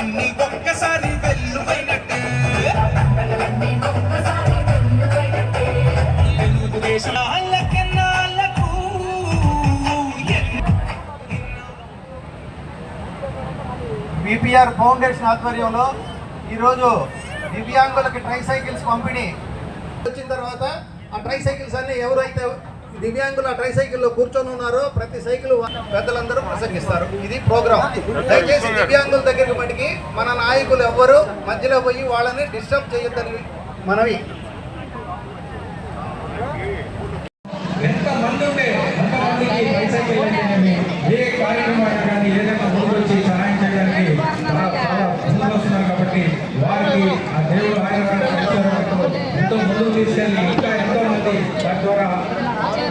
పంటగలన్నీ ఒక్కసారి వెల్లువైనట్టే. BPR foundation ఆధ్వర్యంలో ఈరోజు దివ్యాంగులకి ట్రై సైకిల్స్ పంపిణీ. వచ్చిన తర్వాత ఆ ట్రై సైకిల్స్ అన్ని ఎవరైతే దివ్యాంగుల ట్రైసైకిల్లో కూర్చొని ఉన్నారో ప్రతి సైకిల్ పెద్దలందరూ ప్రసంగిస్తారు. ఇది ప్రోగ్రామ్ దయచేసి దివ్యాంగుల దగ్గరికి మటుకి మన నాయకులు ఎవ్వరు మధ్యలో పోయి వాళ్ళని డిస్టర్బ్ చేయొద్దని మనవి ఎంత మంది ఉంటే అంతమందికి బైసైకిల్ అయితేనేమి ఏ కార్యక్రమాన్ని కానీ ఏదైనా ముందు వచ్చి సహాయం చేయడానికి చాలా చాలా ముందుకు వస్తున్నారు కాబట్టి వారికి ఆ దేవుడు ఆయన ఎంతో ముందుకు తీసుకెళ్ళి ఇంకా ఎంతో మంది దాని ద్వారా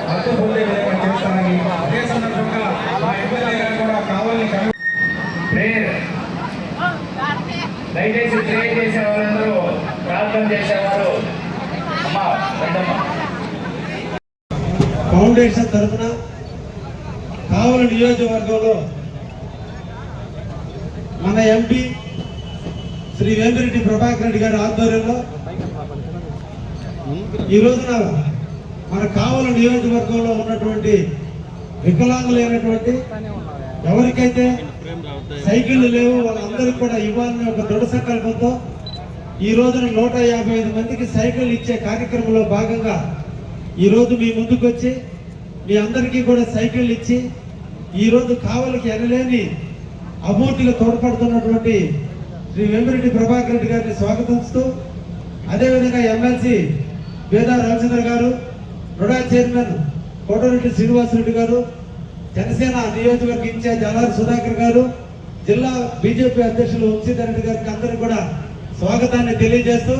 అర్థం పొందే విధంగా చేస్తారని అదే సందర్భంగా మా ఎమ్మెల్యే గారు కూడా కావాలని కమి- ప్రేయర్ దయచేసి ప్రేయర్ చేసే వాళ్ళందరూ ప్రార్థన చేసేవారు ఫౌండేషన్ తరఫున కావలి నియోజకవర్గంలో మన ఎంపీ శ్రీ వేమిరెడ్డి ప్రభాకర్ రెడ్డి గారి ఆధ్వర్యంలో ఈ రోజున మన కావల నియోజకవర్గంలో ఉన్నటువంటి వికలాంగులైనటువంటి ఎవరికైతే సైకిళ్ళు లేవు వాళ్ళందరికీ కూడా ఇవ్వాలనే ఒక దృఢ సంకల్పంతో ఈ రోజున నూట యాభై ఐదు మందికి సైకిల్ ఇచ్చే కార్యక్రమంలో భాగంగా ఈరోజు మీ ముందుకు వచ్చి మీ అందరికీ కూడా సైకిల్ ఇచ్చి ఈ రోజు కావలికి ఎనలేని అమౌంట్గా తోడ్పడుతున్నటువంటి శ్రీ వెంబిరెడ్డి ప్రభాకర్ రెడ్డి గారిని స్వాగతిస్తూ అదేవిధంగా ఎమ్మెల్సీ వేదా రామచంద్ర గారు రుడా చైర్మన్ కోటరెడ్డి శ్రీనివాసరెడ్డి గారు జనసేన నియోజకవర్గ ఇన్ఛార్జ్ అలారి సుధాకర్ గారు జిల్లా బీజేపీ అధ్యక్షులు వంశీధర్ రెడ్డి గారికి అందరికీ కూడా స్వాగతాన్ని తెలియజేస్తూ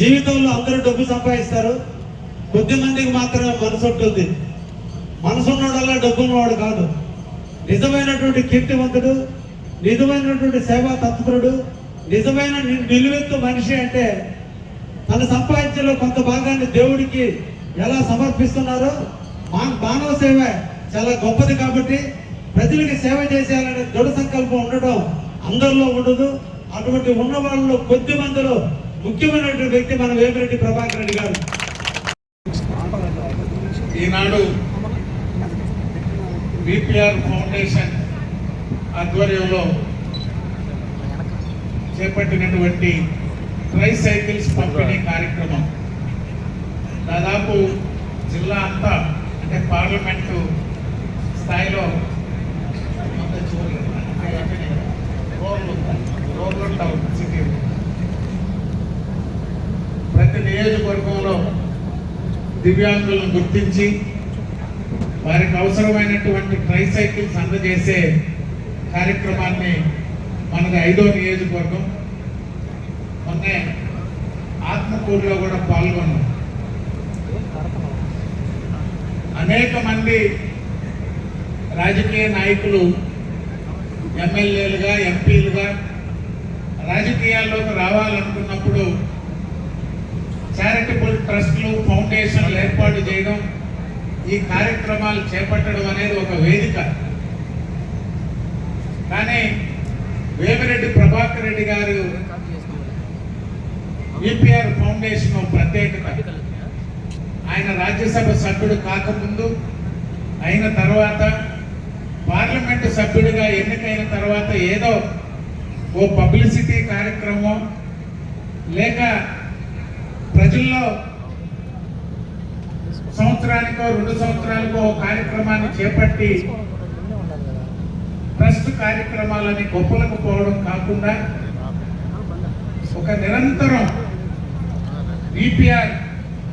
జీవితంలో అందరూ డబ్బు సంపాదిస్తారు. కొద్ది మందికి మాత్రమే మనసు ఉంటుంది. మనసు ఉన్నవాడల్లా డబ్బు ఉన్నవాడు కాదు. నిజమైనటువంటి కీర్తివంతుడు నిజమైనటువంటి సేవా తత్పరుడు నిజమైన నిలువెత్తు మనిషి అంటే తను సంపాదించలో కొంత భాగాన్ని దేవుడికి ఎలా సమర్పిస్తున్నారో మా మానవ సేవ చాలా గొప్పది కాబట్టి ప్రజలకి సేవ చేసేయాలనే దృఢ సంకల్పం ఉండడం అందరిలో ఉండదు. అటువంటి ఉన్న వాళ్ళలో కొద్ది మందిలో ముఖ్యమైనటువంటి వ్యక్తి మన వేమిరెడ్డి ప్రభాకర్ రెడ్డి గారు. ఈనాడు బీపీఆర్ ఫౌండేషన్ ఆధ్వర్యంలో చేపట్టినటువంటి ట్రై సైకిల్స్ పంపిణీ కార్యక్రమం. దాదాపు జిల్లా అంతా అంటే పార్లమెంటు స్థాయిలో అంత రోడ్లు టౌన్ సిటీ ప్రతి నియోజకవర్గంలో దివ్యాంగులను గుర్తించి వారికి అవసరమైనటువంటి ట్రై సైకిల్స్ అందజేసే కార్యక్రమాన్ని మనది ఐదో నియోజకవర్గం. మొన్నే ఆత్మకూరులో కూడా పాల్గొన్నాం. అనేక మంది రాజకీయ నాయకులు ఎమ్మెల్యేలుగా ఎంపీలుగా రాజకీయాల్లోకి రావాలనుకున్నప్పుడు చారిటబుల్ ట్రస్ట్లు ఫౌండేషన్లు ఏర్పాటు చేయడం ఈ కార్యక్రమాలు చేపట్టడం అనేది ఒక వేదిక. కానీ వేమిరెడ్డి ప్రభాకర్ రెడ్డి గారు ఈపీఆర్ ఫౌండేషన్ ఒక ప్రత్యేకత. ఆయన రాజ్యసభ సభ్యుడు కాకముందు అయిన తర్వాత పార్లమెంటు సభ్యుడిగా ఎన్నికైన తర్వాత ఏదో ఓ పబ్లిసిటీ కార్యక్రమం లేక ప్రజల్లో సంవత్సరానికో రెండు సంవత్సరాలకో ఓ కార్యక్రమాన్ని చేపట్టి ట్రస్ట్ కార్యక్రమాలని గొప్పలకు పోవడం కాకుండా ఒక నిరంతరం విపిఆర్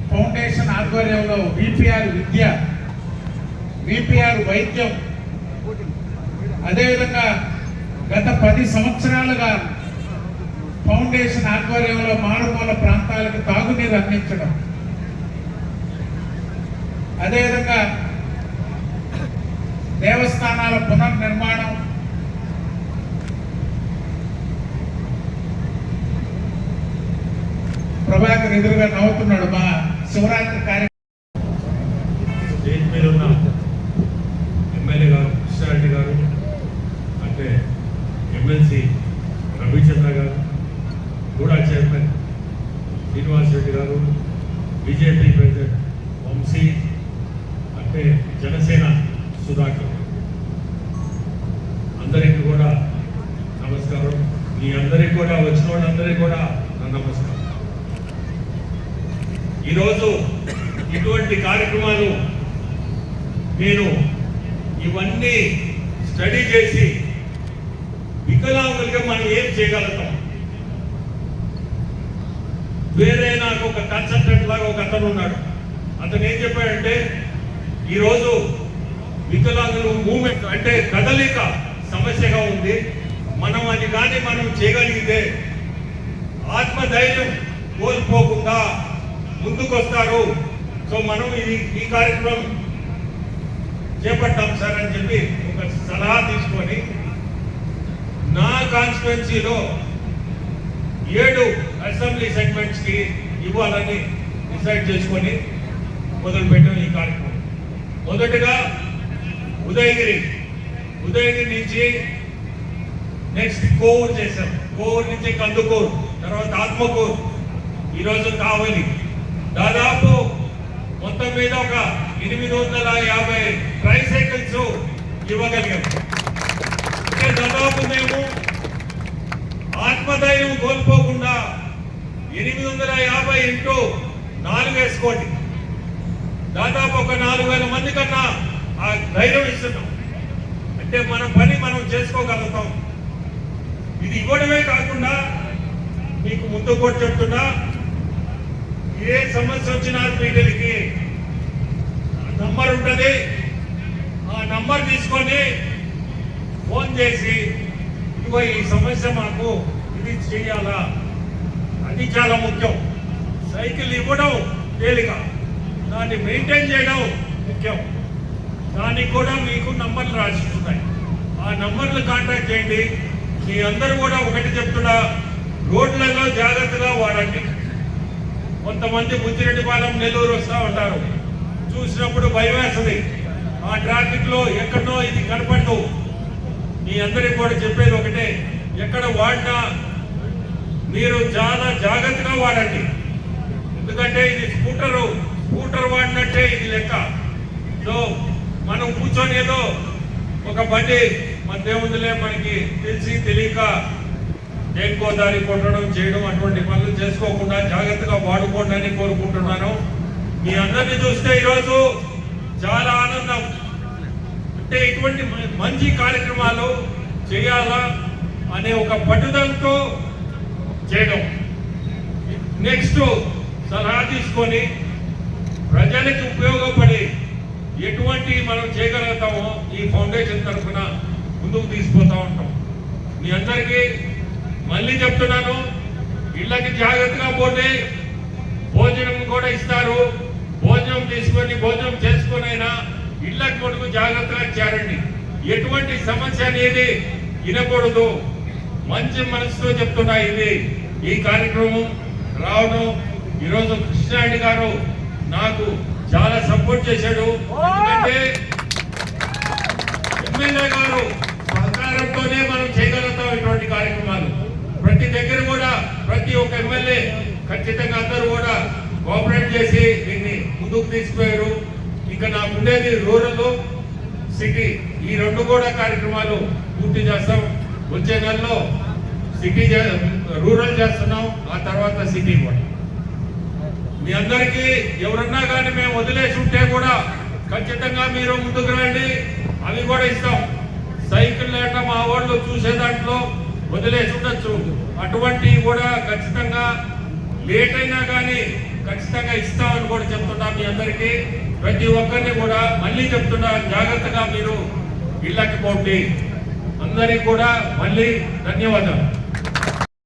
ఫౌండేషన్ ఆధ్వర్యంలో విపిఆర్ విద్య విపిఆర్ వైద్యం అదేవిధంగా గత పది సంవత్సరాలుగా ఫౌండేషన్ ఆధ్వర్యంలో మారుమూల ప్రాంతాలకు తాగునీరు అందించడం. అదేవిధంగా దేవస్థానాల పునర్నిర్మాణం ప్రభాకర్ ఎదురుగా నవ్వుతున్నాడు మా శివరాత్రి కార్యక్రమం స్టేజ్ మీద ఉన్న ఎమ్మెల్యే గారు కృష్ణారెడ్డి గారు అంటే ఎమ్మెల్సీ రవిచంద్ర గారు కూడా చైర్మన్ శ్రీనివాస్ రెడ్డి గారు బీజేపీ ప్రెసిడెంట్ వంశీ అంటే జనసేన సుధాకర్. అందరికీ కూడా నమస్కారం. మీ అందరికీ కూడా వచ్చిన వాళ్ళందరికీ కూడా నా నమస్కారం. ఈరోజు ఇటువంటి కార్యక్రమాలు నేను ఇవన్నీ స్టడీ చేసి వికలాంగులుగా మనం ఏం చేయగలుగుతాం? వేరే నాకు ఒక కన్సల్టెంట్ లాగా ఒక అతను ఉన్నాడు. అతను ఏం చెప్పాడంటే ఈరోజు వికలాంగులు మూమెంట్ అంటే కదలిక సమస్యగా ఉంది. మనం అది కానీ మనం చేయగలిగితే ఆత్మధైర్యం కోల్పోకుండా ముందుకొస్తారు. సో మనం ఇది ఈ కార్యక్రమం చేపట్టాం సార్ అని చెప్పి ఒక సలహా తీసుకొని నా కాన్స్టిట్యున్సీలో ఏడు అసెంబ్లీ సెగ్మెంట్స్కి ఇవ్వాలని డిసైడ్ చేసుకొని మొదలుపెట్టాం ఈ కార్యక్రమం. మొదటగా ఉదయగిరి. ఉదయగిరి నుంచి నెక్స్ట్ కోవూరు చేశాం. కోవూరు నుంచి కందుకూరు తర్వాత ఆత్మకూరు ఈరోజు కావలి. దాదాపు మొత్తం మీద ఒక ఎనిమిది వందల యాభై ట్రైసైకిల్స్ ఇవ్వగలిగాం. దాదాపు మేము ఆత్మధైర్యం కోల్పోకుండా ఎనిమిది వందల యాభై ఇంటూ నాలుగు వేసుకోండి. దాదాపు ఒక నాలుగు వేల మంది కన్నా ఆ ధైర్యం ఇస్తున్నాం. అంటే మన పని మనం చేసుకోగలుగుతాం. ఇది ఇవ్వడమే కాకుండా మీకు ముందు కూడా చెప్తున్నా ఏ సమస్య వచ్చినా వీటికి నంబర్ ఉంటుంది. ఆ నంబర్ తీసుకొని ఫోన్ చేసి ఇదిగో ఈ సమస్య మాకు ఇది చేయాలా? అది చాలా ముఖ్యం. సైకిల్ ఇవ్వడం తేలిక. దాన్ని మెయింటైన్ చేయడం ముఖ్యం. దానికి కూడా మీకు నంబర్లు రాసిస్తున్నాయి. ఆ నంబర్లు కాంటాక్ట్ చేయండి. మీ అందరూ కూడా ఒకటి చెప్తున్నా రోడ్లలో జాగ్రత్తగా వాడండి. కొంతమంది బుచ్చిరెడ్డిపాలెం నెల్లూరు వస్తూ ఉంటారు. చూసినప్పుడు భయం వేస్తుంది ఆ ట్రాఫిక్లో ఎక్కడో ఇది కనపడదు. మీ అందరికి కూడా చెప్పేది ఒకటే ఎక్కడ వాడినా మీరు చాలా జాగ్రత్తగా వాడండి. ఎందుకంటే ఇది స్కూటరు స్కూటర్ వాడినట్టే ఇది లెక్క. సో మనం కూర్చొని ఏదో ఒక బండి మన దేవుందులే మనకి తెలిసి తెలియక దేనికో దారి కొట్టడం చేయడం అటువంటి పనులు చేసుకోకుండా జాగ్రత్తగా వాడుకోండి అని కోరుకుంటున్నాను. మీ అందరిని చూస్తే ఈరోజు చాలా ఆనందం. అంటే ఇటువంటి మంచి కార్యక్రమాలు చేయాలా అనే ఒక పట్టుదలతో చేయడం. నెక్స్ట్ సలహా తీసుకొని ప్రజలకు ఉపయోగపడి ఎటువంటి మనం చేయగలుగుతామో ఈ ఫౌండేషన్ తరఫున ముందుకు తీసుకుపోతా ఉంటాం. మీ అందరికీ మళ్ళీ చెప్తున్నాను ఇళ్ళకి జాగ్రత్తగా పోతే భోజనం కూడా ఇస్తారు. భోజనం తీసుకొని భోజనం చేసుకొనైనా ఇళ్ళకి మటుకు జాగ్రత్తగా చేరండి. ఎటువంటి సమస్య అనేది వినకూడదు. మంచి మనసుతో చెప్తున్నా ఇది. ఈ కార్యక్రమం రావడం ఈరోజు కృష్ణారెడ్డి గారు నాకు చాలా సపోర్ట్ చేశాడు. ఎందుకంటే ఎమ్మెల్యే గారు సహకారంతోనే మనం చేయగలుగుతాం ఇటువంటి కార్యక్రమాలు. ప్రతి దగ్గర కూడా ప్రతి ఒక్క ఎమ్మెల్యే ఖచ్చితంగా అందరూ కూడా కోఆపరేట్ చేసి దీన్ని ముందుకు తీసుకుపోయారు. ఇంకా నాకు ఉండేది రూరల్ సిటీ. ఈ రెండు కూడా కార్యక్రమాలు పూర్తి చేస్తాం. వచ్చే నెలలో సిటీ రూరల్ చేస్తున్నాం. ఆ తర్వాత సిటీ కూడా. మీ అందరికీ ఎవరన్నా కానీ మేము వదిలేసి ఉంటే కూడా ఖచ్చితంగా మీరు ముందుకు రండి. అవి కూడా ఇస్తాం. సైకిల్ లేక మా వాళ్ళు చూసే దాంట్లో వదిలేసి ఉండొచ్చు. అటువంటివి కూడా ఖచ్చితంగా లేట్ అయినా కానీ ఖచ్చితంగా ఇస్తామని కూడా చెప్తున్నా మీ అందరికీ. ప్రతి ఒక్కరిని కూడా మళ్ళీ చెప్తున్నా జాగ్రత్తగా మీరు ఇళ్ళకి పోండి. అందరికీ కూడా మళ్ళీ ధన్యవాదాలు.